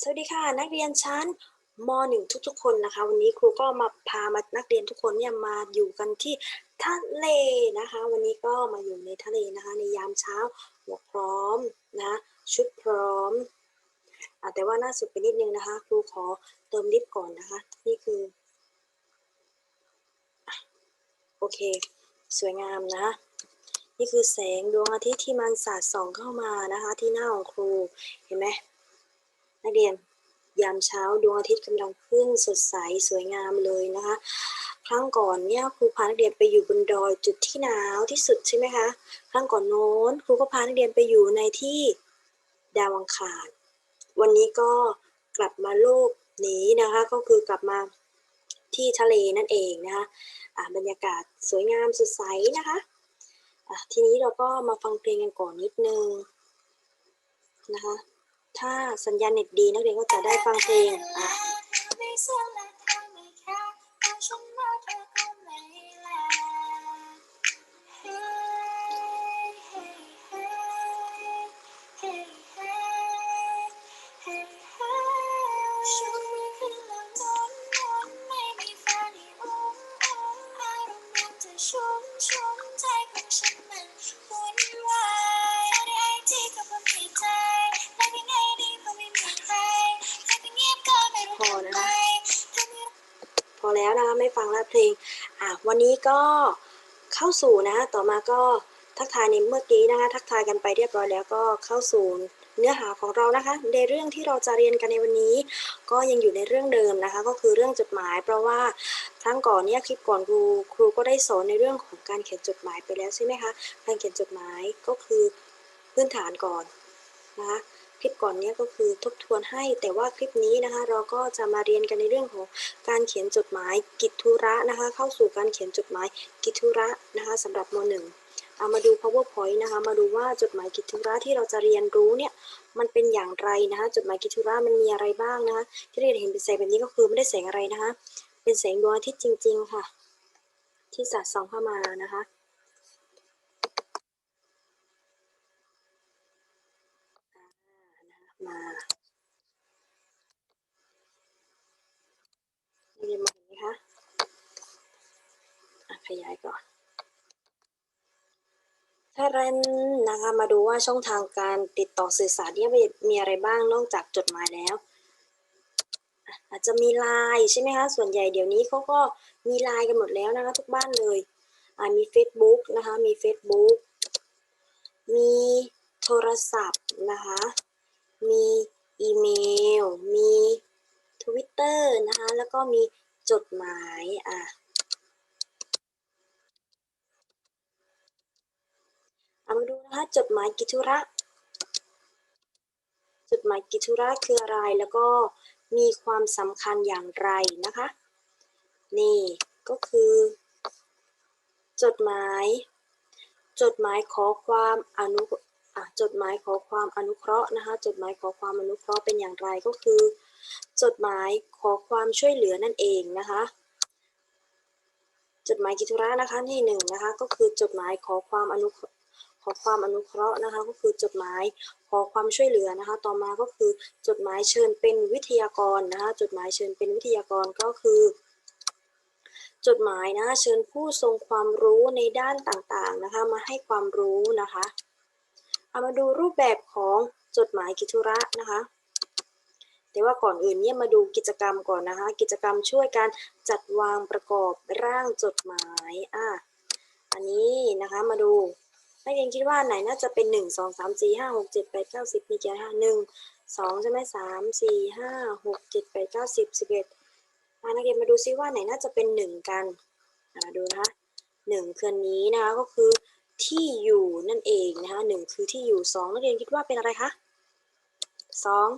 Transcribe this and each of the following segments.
สวัสดีค่ะ นักเรียนชั้นม .1 ทุกๆ คนนะคะ วันนี้ครูก็มาพามานักเรียนทุกคนเนี่ยมาอยู่กันที่ทะเลนะคะ วันนี้ก็มาอยู่ในทะเลนะคะ ในยามเช้าหัวพร้อมนะชุดพร้อมอแต่ว่าหน้าสุดไปนิดนึงนะคะ ครูขอเติมลิปก่อนนะคะ นี่คือ โอเค สวยงามนะ นี่คือแสงดวงอาทิตย์ที่มันสาดส่องเข้ามานะคะ ที่หน้าของครูเห็นไหม นักเรียนยามเช้าดวงอาทิตย์กำลังขึ้นสดใสสวยงามเลยนะคะ ครั้งก่อนเนี่ยครูพานักเรียนไปอยู่บนดอยจุดที่หนาวที่สุดใช่ไหมคะครั้งก่อนโน้นครูก็พานักเรียนไปอยู่ในที่ดาวังคารวันนี้ก็กลับมาโลกนี้นะคะก็คือกลับมาที่ทะเลนั่นเองนะคะอะบรรยากาศสวยงามสดใสนะคะะทีนี้เราก็มาฟังเพลงกันก่อนนิดนึงนะคะ ถ้าสัญญาณเน็ตดีนักเรียนก็จะได้ฟังเพลงอะ ไม่ฟังแล้วเพลงอะวันนี้ก็เข้าสู่นะต่อมาก็ทักทายในเมื่อกี้นะคะทักทายกันไปเรียบร้อยแล้วก็เข้าสู่เนื้อหาของเรานะคะ ในเรื่องที่เราจะเรียนกันในวันนี้ ก็ยังอยู่ในเรื่องเดิมนะคะ ก็คือเรื่องจดหมาย เพราะว่าครั้งก่อนเนี่ยคลิปก่อนครูครูก็ได้สอนในเรื่องของการเขียนจดหมายไปแล้วใช่ไหมคะการเขียนจดหมายก็คือพื้นฐานก่อน นะคะคลิปก่อนนี้ก็คือทบทวนให้ แต่ว่าคลิปนี้นะคะ เราก็จะมาเรียนกันในเรื่องของการเขียนจดหมายกิจธุระนะคะ เข้าสู่การเขียนจดหมายกิจธุระนะคะสำหรับม .1 เอามาดู powerpoint นะคะ มาดูว่าจดหมายกิจธุระที่เราจะเรียนรู้เนี่ยมันเป็นอย่างไรนะคะ จดหมายกิจธุระมันมีอะไรบ้างนะคะ ที่เราเห็นเป็นแสงแบบนี้ก็คือไม่ได้แสงอะไรนะคะ เป็นแสงดวงอาทิตย์จริง ๆ ค่ะ ที่สาดส่องเข้ามานะคะอ่านะคะ มาเรียนมาเห็นไหมคะอะขยายก่อนถ้าเรนนะคะมาดูว่าช่องทางการติดต่อสื่อสารเนี่ยมีอะไรบ้างนอกจากจดหมายแล้ว อาจจะมีไลน์ใช่ไหมคะ ส่วนใหญ่เดี๋ยวนี้เขาก็มีไลน์กันหมดแล้วนะคะ ทุกบ้านเลยมี Facebook นะคะ มี Facebook มีโทรศัพท์นะคะ มีอีเมล มี Twitter นะคะ แล้วก็มีจดหมายอะเอามาดูนะคะจดหมายกิจธุระ จดหมายกิจธุระคืออะไร แล้วก็มีความสำคัญอย่างไรนะคะ นี่ก็คือ จดหมาย จดหมายขอความอนุ จดหมายขอความอนุเคราะห์นะคะ จดหมายขอความอนุเคราะห์เป็นอย่างไรก็คือ จดหมายขอความช่วยเหลือนั่นเองนะคะ จดหมายกิจธุระนะคะที่หนึ่งนะคะก็คือจดหมายขอความอนุขอความอนุเคราะห์นะคะ ก็คือจดหมายขอความช่วยเหลือนะคะ ต่อมาก็คือจดหมายเชิญเป็นวิทยากรนะคะ จดหมายเชิญเป็นวิทยากรก็คือจดหมายนะคะเชิญผู้ทรงความรู้ในด้านต่างๆนะคะ มาให้ความรู้นะคะ เอามาดูรูปแบบของจดหมายกิจธุระนะคะ แต่ว่าก่อนอื่นเนี่ยมาดูกิจกรรมก่อนนะคะ กิจกรรมช่วยการจัดวางประกอบร่างจดหมายอะอันนี้นะคะมาดูนักเรียนคิดว่าไหนน่าจะเป็นหนึ่งสองสามสี่ห้าหกเจ็ดแปดเก้าสิบมีกี่ห้าหนึ่งสองใช่ไหมสามสี่ห้าหกเจ็ดแปดเก้าสิบสิบเอ็ดมานักเรียนมาดูซิว่าไหนน่าจะเป็นหนึ่งกันดูนะคะหนึ่งคืออนนี้นะคะก็คือ ที่อยู่นั่นเองนะคะหนึ่งคือที่อยู่สองนักเรียนคิดว่าเป็นอะไรคะสอง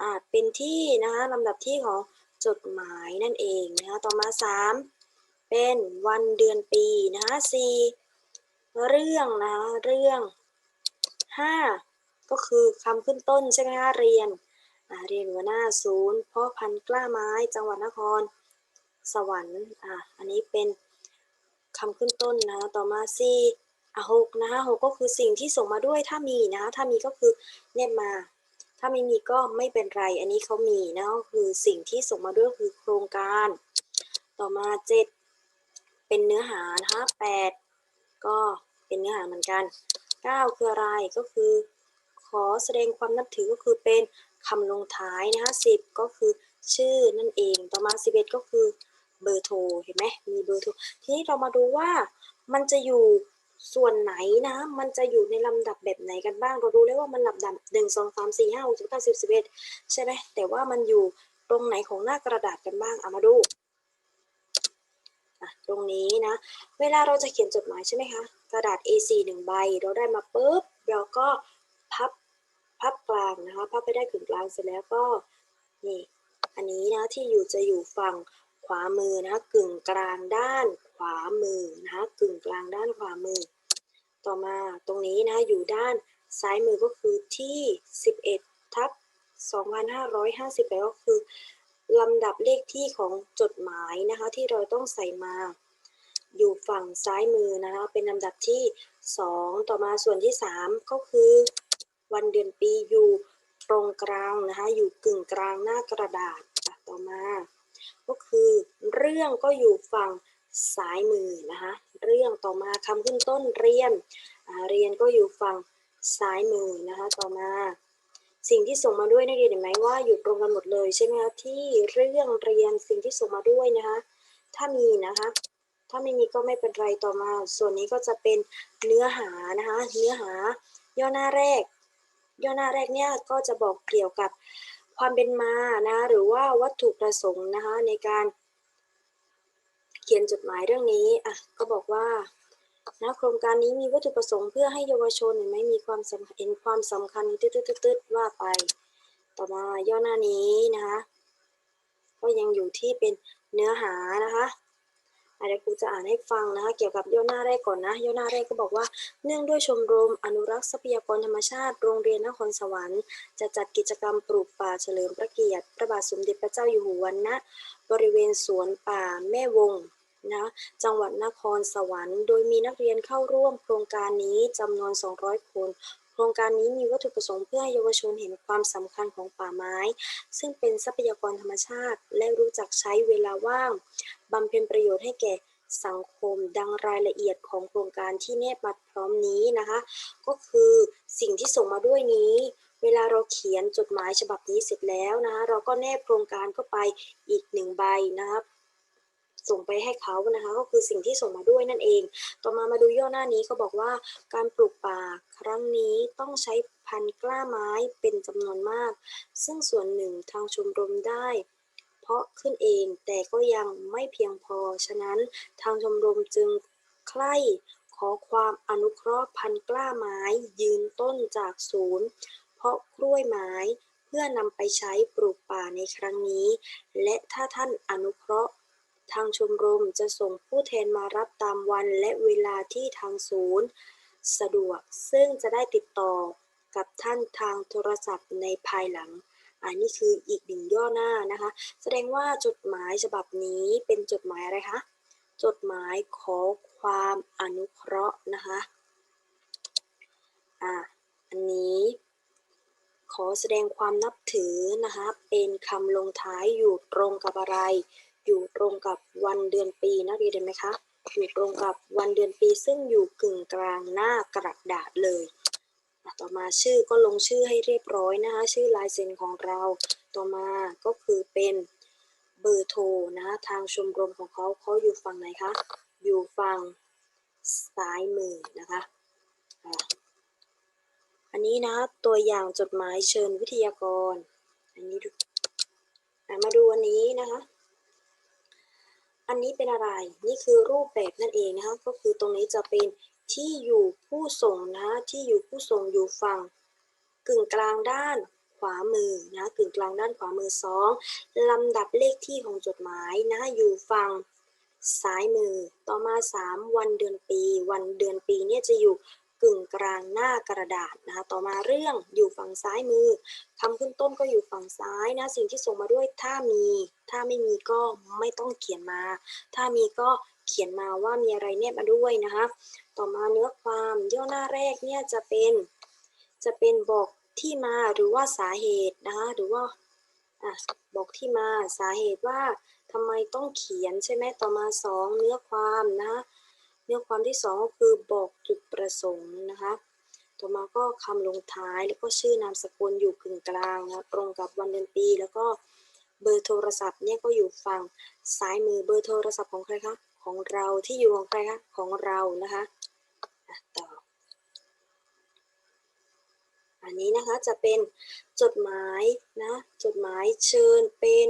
อ่าเป็นที่นะคะลำดับที่ของจดหมายนั่นเองนะคะต่อมา3เป็นวันเดือนปีนะคะ4เรื่องนะคะเรื่อง5ก็คือคำขึ้นต้นใช่ไหมคะเรียนเรียนหัวหน้าศูนย์พ่อพันกล้าไม้จังหวัดนคร สวรรค์อ่าอันนี้เป็นคำขึ้นต้นนะคะต่อมา4 อะหกนะคะหกก็คือสิ่งที่ส่งมาด้วยถ้ามีนะคะถ้ามีก็คือเนบมา ถ้าไม่มีก็ไม่เป็นไร อันนี้เขามีนะก็คือสิ่งที่ส่งมาด้วยคือโครงการ ต่อมาเจ็ดเป็นเนื้อหานะคะแปดก็เป็นเนื้อหาเหมือนกันเก้าคืออะไรก็คือ ขอแสดงความนับถือก็คือเป็นคำลงท้ายนะคะสิบก็คือชื่อนั่นเอง ต่อมาสิบเอ็ดก็คือเบอร์โทรเห็นไหมมีเบอร์โทรทีนี้เรามาดูว่ามันจะอยู่ ส่วนไหนนะ มันจะอยู่ในลำดับแบบไหนกันบ้าง เรารู้แล้วว่ามันลำดับหนึ่งสองสามสี่ห้าหกเจ็ดแปดสิบสิบเอ็ดใช่ไหมแต่ว่ามันอยู่ตรงไหนของหน้ากระดาษกันบ้างเอามาดูตรงนี้นะ เวลาเราจะเขียนจดหมายใช่ไหมคะ กระดาษ A4 หนึ่งใบ เราได้มาปุ๊บ เราก็พับ พับกลางนะคะ พับไปได้กึ่งกลางเสร็จแล้วก็ นี่ อันนี้นะที่อยู่จะอยู่ฝั่งขวามือนะกึ่งกลางด้าน วามือนะคะกึ่งกลางด้านขวามือ ต่อมาตรงนี้นะอยู่ด้านซ้ายมือก็คือที่ 11 ทับ 2558ก็คือลำดับเลขที่ของจดหมายนะคะที่เราต้องใส่มา อยู่ฝั่งซ้ายมือนะคะเป็นลำดับที่ 2 ต่อมาส่วนที่ 3 ก็คือ วันเดือนปีอยู่ตรงกลางนะคะอยู่กึ่งกลางหน้ากระดาษต่อมา ก็คือเรื่องก็อยู่ฝั่ง ซ้ายมือนะคะ เรื่องต่อมาคำขึ้นต้นเรียนเรียนก็อยู่ฝั่งซ้ายมือนะคะ ต่อมาสิ่งที่ส่งมาด้วยนักเรียนเห็นไหมว่าอยู่ตรงกันหมดเลยใช่ไหมคะที่เรื่องเรียนสิ่งที่ส่งมาด้วยนะคะ ถ้ามีนะคะ ถ้าไม่มีก็ไม่เป็นไรต่อมา ส่วนนี้ก็จะเป็นเนื้อหานะคะ เนื้อหา ย่อหน้าแรก ย่อหน้าแรกเนี่ยก็จะบอกเกี่ยวกับความเป็นมานะหรือว่าวัตถุประสงค์นะคะในการ ขียนจดหมายเรื่องนี้อะก็บอกว่านะโครงการนี้มีวัตถุประสงค์เพื่อให้เยาวชนเห็นไหมมีความสำคัญเห็นความสำคัญตืดๆๆว่าไป ต่อมาย่อหน้านี้นะคะก็ยังอยู่ที่เป็นเนื้อหานะคะอะเดี๋ยวครูจะอ่านให้ฟังนะคะเกี่ยวกับย่อหน้าแรกก่อนนะย่อหน้าแรกก็บอกว่า เนื่องด้วยชมรมอนุรักษ์ทรัพยากรธรรมชาติ โรงเรียนนครสวรรค์จะจัดกิจกรรมปลูกป่าเฉลิมพระเกียรติพระบาทสมเด็จพระเจ้าอยู่หัวณบริเวณสวนป่าแม่วง นะจังหวัดนครสวรรค์ โดยมีนักเรียนเข้าร่วมโครงการนี้จำนวน 200 คน โครงการนี้มีวัตถุประสงค์เพื่อให้เยาวชนเห็นความสำคัญของป่าไม้ ซึ่งเป็นทรัพยากรธรรมชาติ และรู้จักใช้เวลาว่างบำเพ็ญประโยชน์ให้แก่สังคมดังรายละเอียดของโครงการที่แนบมาพร้อมนี้นะคะ ก็คือสิ่งที่ส่งมาด้วยนี้ เวลาเราเขียนจดหมายฉบับนี้เสร็จแล้วนะคะเราก็แนบโครงการเข้าไปอีกหนึ่งใบนะครับ ส่งไปให้เขานะคะ ก็คือสิ่งที่ส่งมาด้วยนั่นเอง ต่อมามาดูย่อหน้านี้เขาบอกว่าการปลูกป่าครั้งนี้ต้องใช้พันธุ์กล้าไม้เป็นจำนวนมาก ซึ่งส่วนหนึ่งทางชมรมได้ เพราะขึ้นเองแต่ก็ยังไม่เพียงพอ ฉะนั้นทางชมรมจึงใคร่ขอความอนุเคราะห์พันธุ์กล้าไม้ ยืนต้นจากศูนย์ เพราะกล้วยไม้เพื่อนำไปใช้ปลูกป่าในครั้งนี้ และถ้าท่านอนุเคราะห์ ทางชมรมจะส่งผู้แทนมารับตามวันและเวลาที่ทางศูนย์ สะดวกซึ่งจะได้ติดต่อกับท่านทางโทรศัพท์ในภายหลัง อันนี้คืออีกหนึ่งย่อหน้านะคะ แสดงว่าจดหมายฉบับนี้เป็นจดหมายอะไรคะ จดหมายขอความอนุเคราะห์นะคะ อะอันนี้ขอแสดงความนับถือนะคะ เป็นคำลงท้ายอยู่ตรงกับอะไร อยู่ตรงกับวันเดือนปีนักเรียนเห็นไหมคะอยู่ตรงกับวันเดือนปีซึ่งอยู่กึ่งกลางหน้ากระดาษเลยต่อมาชื่อก็ลงชื่อให้เรียบร้อยนะคะชื่อลายเซ็นของเรา ต่อมาก็คือเป็นเบอร์โทรนะทางชมรมของเขาเขาอยู่ฝั่งไหนคะอยู่ฝั่งซ้ายมือนะคะอันนี้นะตัวอย่างจดหมายเชิญวิทยากร อันนี้มาดูอันนี้นะคะ อันนี้เป็นอะไร นี่คือรูปแบบนั่นเองนะคะ ก็คือตรงนี้จะเป็นที่อยู่ผู้ส่งนะที่อยู่ผู้ส่งอยู่ฝั่งกึ่งกลางด้านขวามือนะกึ่งกลางด้านขวามือสองลำดับเลขที่ของจดหมายนะอยู่ฝั่งซ้ายมือ ต่อมา 3 วันเดือนปี วันเดือนปีเนี่ยจะอยู่ กึ่งกลางหน้ากระดาษนะคะต่อมาเรื่องอยู่ฝั่งซ้ายมือคำขึ้นต้นก็อยู่ฝั่งซ้ายนะสิ่งที่ส่งมาด้วยถ้ามี ถ้าไม่มีก็ไม่ต้องเขียนมา ถ้ามีก็เขียนมาว่ามีอะไรแนบมาด้วยนะคะต่อมาเนื้อความย่อหน้าแรกเนี่ยจะเป็นจะเป็นบอกที่มาหรือว่าสาเหตุนะคะหรือว่าอะบอกที่มาสาเหตุว่าทำไมต้องเขียนใช่ไหมต่อมาสองเนื้อความนะคะ เนื้อความที่สองก็คือบอกจุดประสงค์นะคะ ต่อมาก็คำลงท้ายแล้วก็ชื่อนามสกุลอยู่กึ่งกลางนะตรงกับวันเดือนปี แล้วก็เบอร์โทรศัพท์เนี่ยก็อยู่ฝั่งซ้ายมือเบอร์โทรศัพท์ของใครคะของเราที่อยู่ของใครคะของเรานะคะอะต่ออันนี้นะคะจะเป็นจดหมายนะจดหมายเชิญเป็น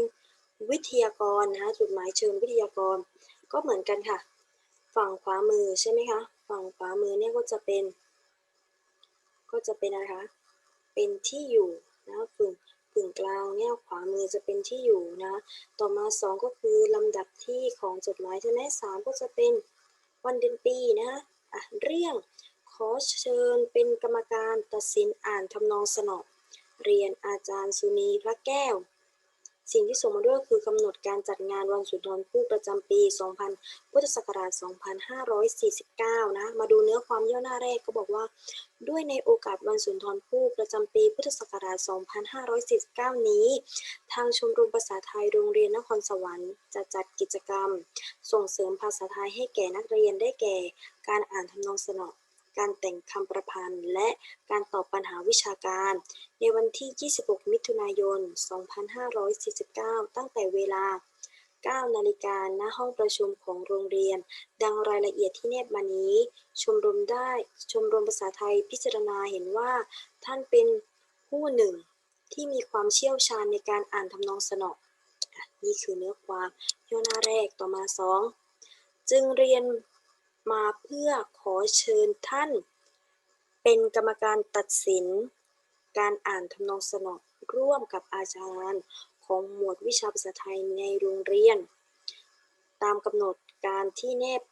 วิทยากรนะคะจดหมายเชิญวิทยากร ก็เหมือนกันค่ะ ฝั่งขวามือใช่ไหมคะ ฝั่งขวามือเนี่ยก็จะเป็น ก็จะเป็นอะไรคะ เป็นที่อยู่นะกึ่งกึ่งกลางเนี่ยขวามือจะเป็นที่อยู่นะ ต่อมาสองก็คือลำดับที่ของจดหมายใช่ไหมสามก็จะเป็นวันเดือนปีนะอะเรื่องขอเชิญเป็นกรรมการตัดสินอ่านทำนองสนอเรียนอาจารย์สุนีพระแก้ว สิ่งที่ส่งมาด้วยคือกำหนดการจัดงานวันสุนทรภู่ประจำปี 2000 พุทธศักราช 2549 นะ มาดูเนื้อความย่อหน้าแรกก็บอกว่า ด้วยในโอกาสวันสุนทรภู่ประจำปี พุทธศักราช 2549 นี้ ทางชมรมภาษาไทยโรงเรียนนครสวรรค์จะจัดกิจกรรม ส่งเสริมภาษาไทยให้แก่นักเรียนได้แก่ การอ่านทำนองสนอ การแต่งคำประพันธ์ และการตอบปัญหาวิชาการ ในวันที่ 26 มิถุนายน 2549 ตั้งแต่เวลา 9 นาฬิกาณห้องประชุมของโรงเรียน ดังรายละเอียดที่แนบมานี้ ชมรมได้ ชมรมภาษาไทยพิจารณาเห็นว่า ท่านเป็นผู้หนึ่งที่มีความเชี่ยวชาญในการอ่านทำนองสนอนี่คือเนื้อความย่อหน้าแรกต่อมาสองจึงเรียน มาเพื่อขอเชิญท่าน เป็นกรรมการตัดสิน การอ่านทำนองสนอร่วมกับอาจารย์ของหมวดวิชาภาษาไทยในโรงเรียน ตามกำหนดการที่แนบ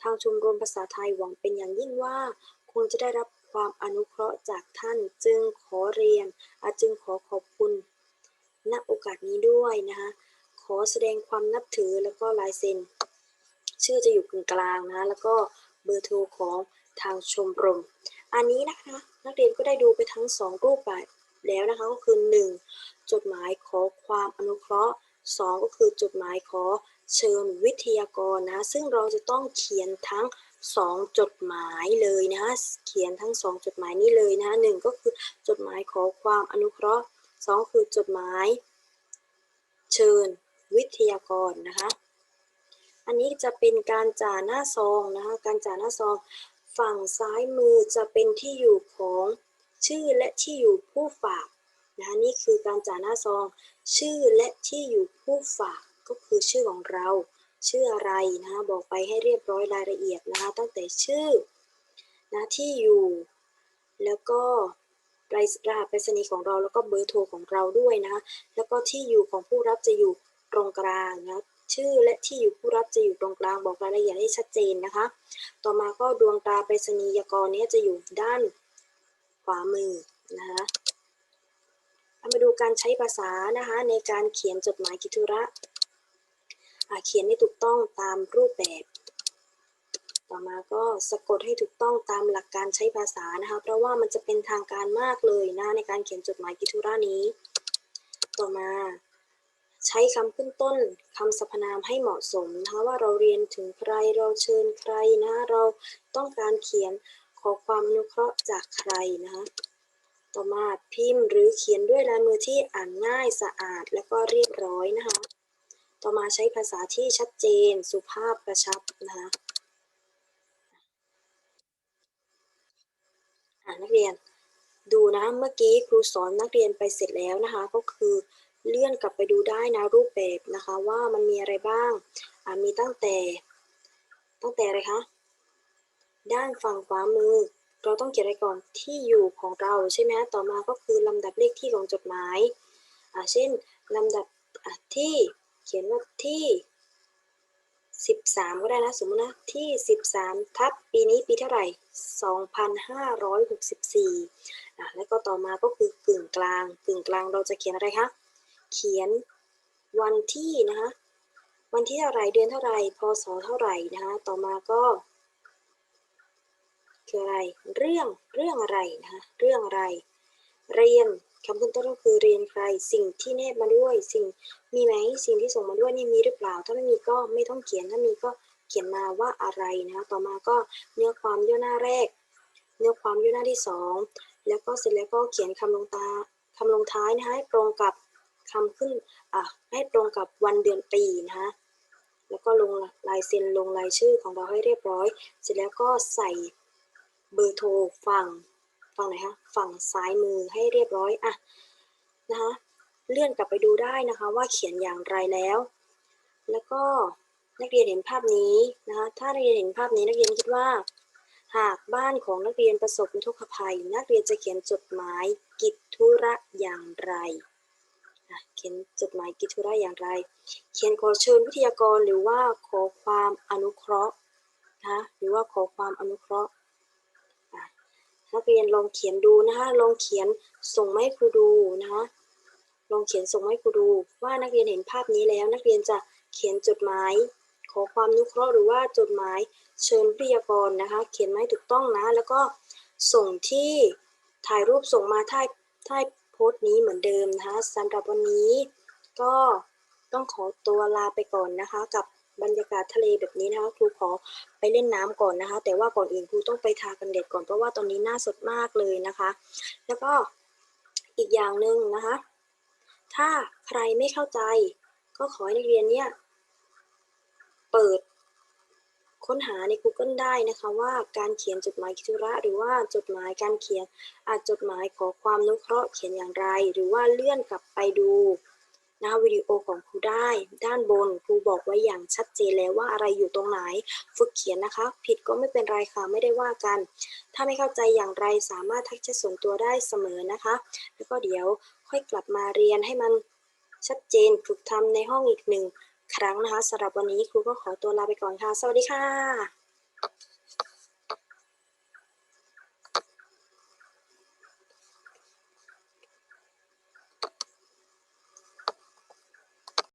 ทางชมรมภาษาไทยหวังเป็นอย่างยิ่งว่าคงจะได้รับความอนุเคราะห์จากท่านจึงขอเรียนอาจึงขอขอบคุณณโอกาสนี้ด้วยนะคะขอแสดงความนับถือแล้วก็ลายเซ็น ชื่อจะอยู่กึ่งกลางนะ แล้วก็เบอร์โทรของทางชมรม อันนี้นะคะ นักเรียนก็ได้ดูไปทั้งสองรูปแบบแล้วนะคะก็คือ 1. จดหมายขอความอนุเคราะห์ 2 ก็คือจดหมายขอเชิญวิทยากรนะ ซึ่งเราจะต้องเขียนทั้ง 2 จดหมายเลยนะคะเขียนทั้ง 2 จดหมายนี้เลยนะหนึ่งก็คือจดหมายขอความอนุเคราะห์ 2 คือจดหมาย เชิญวิทยากรนะคะ อันนี้จะเป็นการจ่าหน้าซองนะคะ การจ่าหน้าซอง ฝั่งซ้ายมือจะเป็นที่อยู่ของชื่อและที่อยู่ผู้ฝากนะคะนี่คือการจ่าหน้าซอง ชื่อและที่อยู่ผู้ฝากก็คือชื่อของเรา ชื่ออะไรนะคะบอกไปให้เรียบร้อยรายละเอียดนะคะตั้งแต่ชื่อนะที่อยู่ แล้วก็รายรหัสไปรษณีย์ของเราแล้วก็เบอร์โทรของเราด้วยนะคะแล้วก็ที่อยู่ของผู้รับจะอยู่ตรงกลางนะ ชื่อและที่อยู่ผู้รับจะอยู่ตรงกลางบอกรายละเอียดให้ชัดเจนนะคะ ต่อมาก็ดวงตาไปรษณียกรเนี้จะอยู่ด้านขวามือนะคะเอามาดูการใช้ภาษานะคะในการเขียนจดหมายกิตุระเขียนให้ถูกต้องตามรูปแบบ ต่อมาก็สะกดให้ถูกต้องตามหลักการใช้ภาษานะคะ เพราะว่ามันจะเป็นทางการมากเลยนะในการเขียนจดหมายกิตุระนี้ ต่อมา ใช้คำขึ้นต้นคำสรรพนามให้เหมาะสมนะคะว่าเราเรียนถึงใครเราเชิญใครนะเราต้องการเขียนขอความอนุเคราะห์จากใครนะคะต่อมาพิมพ์หรือเขียนด้วยลายมือที่อ่านง่ายสะอาด และก็เรียบร้อยนะคะ ต่อมาใช้ภาษาที่ชัดเจน สุภาพกระชับนะคะนักเรียนดูนะเมื่อกี้ครูสอนนักเรียนไปเสร็จแล้วนะคะ ก็คือ เลื่อนกลับไปดูได้นะรูปแบบนะคะว่ามันมีอะไรบ้างมีตั้งแต่ ตั้งแต่อะไรคะด้านฝั่งขวามือ เราต้องเขียนอะไรก่อนที่อยู่ของเราใช่ไหมต่อมาก็คือลำดับเลขที่ของจดหมายเช่นลำดับที่เขียนว่าที่ 13 ก็ได้นะสมมตินะที่ 13 ทับปีนี้ปีเท่าไหร่ 2564อะแล้วก็ต่อมาก็คือกึ่งกลาง กึ่งกลางเราจะเขียนอะไรคะ เขียนวันที่นะคะวันที่เท่าไรเดือนเท่าไรพศเท่าไหร่นะคะต่อมาก็คืออะไรเรื่องเรื่องอะไรนะคะเรื่องอะไร เรียนคำขึ้นต้นก็คือเรียนใครสิ่งที่แนบมาด้วยสิ่งมีไหมสิ่งที่ส่งมาด้วยนี่มีหรือเปล่า ถ้าไม่มีก็ไม่ต้องเขียนถ้ามีก็เขียนมาว่าอะไรนะคะต่อมาก็เนื้อความย่อหน้าแรก เนื้อความย่อหน้าที่สองแล้วก็เสร็จแล้วก็เขียนคำลงตาคำลงท้ายนะคะให้ตรงกับ คำขึ้นอะให้ตรงกับวันเดือนปีนะคะแล้วก็ลงลายเซ็นลงรายชื่อของเราให้เรียบร้อย เสร็จแล้วก็ใส่เบอร์โทรฝั่งฝั่งไหนคะฝั่งซ้ายมือให้เรียบร้อยอะนะคะเลื่อนกลับไปดูได้นะคะว่าเขียนอย่างไรแล้ว แล้วก็นักเรียนเห็นภาพนี้นะคะถ้านักเรียนเห็นภาพนี้นักเรียนคิดว่า หากบ้านของนักเรียนประสบอุทกภัย นักเรียนจะเขียนจดหมายกิจธุระอย่างไร เขียนจดหมายกิจธุระอย่างไร เขียนขอเชิญวิทยากรหรือว่าขอความอนุเคราะห์นะคะหรือว่าขอความอนุเคราะห์นักเรียนลองเขียนดูนะคะลองเขียนส่งมาให้ครูดูนะคะลองเขียนส่งมาให้ครูดู ว่านักเรียนเห็นภาพนี้แล้ว นักเรียนจะเขียนจดหมาย ขอความอนุเคราะห์หรือว่าจดหมายเชิญวิทยากรนะคะ เขียนมาให้ถูกต้องนะ แล้วก็ส่งที่ถ่ายรูปส่งมาท่ายท่าย พสต์นี้เหมือนเดิมนะคะสำหรับวันนี้ก็ต้องขอตัวลาไปก่อนนะคะ กับบรรยากาศทะเลแบบนี้นะคะครูขอไปเล่นน้ำก่อนนะคะ แต่ว่าก่อนอื่นครูต้องไปทากันแดดก่อนเพราะว่าตอนนี้หน้าสดมากเลยนะคะ แล้วก็อีกอย่างหนึ่งนะคะ ถ้าใครไม่เข้าใจ ก็ขอให้นักเรียนเนี่ยเปิด ค้นหาใน Google ได้นะคะว่าการเขียนจดหมายกิจระ หรือว่าจดหมายการเขียนอาจจดหมายขอความนุเคราะห์เขียนอย่างไร หรือว่าเลื่อนกลับไปดูหนะคะวิดีโอของครูได้ ด้านบนครูบอกไว้อย่างชัดเจนแล้วว่าอะไรอยู่ตรงไหน ฝึกเขียนนะคะ ผิดก็ไม่เป็นไรค่ะไม่ได้ว่ากัน ถ้าไม่เข้าใจอย่างไรสามารถทักแชทส่วนตัวได้เสมอนะคะ แล้วก็เดี๋ยวค่อยกลับมาเรียนให้มันชัดเจนฝึกทำในห้องอีกหนึ่ง ครั้งนะคะสำหรับวันนี้ครูก็ขอตัวลาไปก่อนค่ะ สวัสดีค่ะ